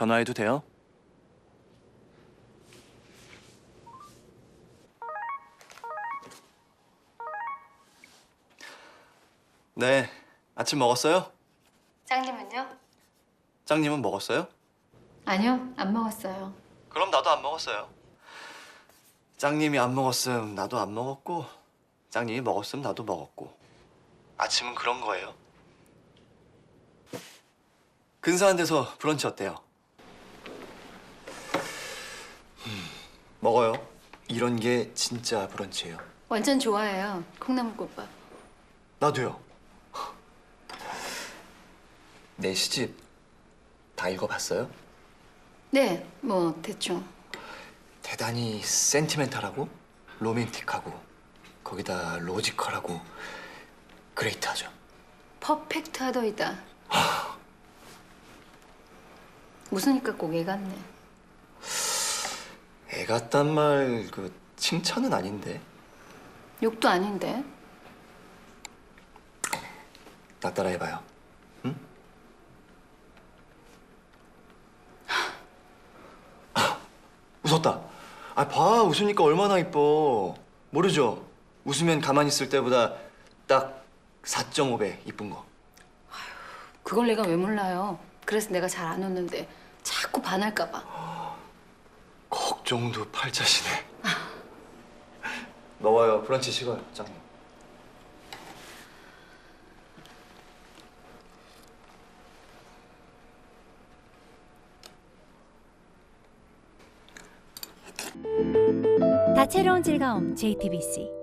전화해도 돼요? 네, 아침 먹었어요? 짱님은요? 짱님은 먹었어요? 아니요, 안 먹었어요. 그럼 나도 안 먹었어요. 짱님이 안 먹었음 나도 안 먹었고 짱님이 먹었음 나도 먹었고 아침은 그런 거예요. 근사한 데서 브런치 어때요? 먹어요. 이런 게 진짜 브런치예요. 완전 좋아해요. 콩나물국밥. 나도요. 내 시집 다 읽어봤어요? 네, 뭐 대충. 대단히 센티멘탈하고 로맨틱하고 거기다 로지컬하고 그레이트하죠. 퍼펙트하더이다. 웃으니까 꼭애 같네. 애 같단 말 그 칭찬은 아닌데 욕도 아닌데. 나 따라 해봐요. 응? 아, 웃었다. 아 봐 웃으니까 얼마나 이뻐. 모르죠? 웃으면 가만히 있을 때보다 딱 4.5배 이쁜 거. 그걸 내가 왜 몰라요? 그래서 내가 잘 안 웃는데 자꾸 반할까 봐. 걱정도 팔자시네. 먹어요. 브런치 식어요, 짱님. 다채로운 즐거움 JTBC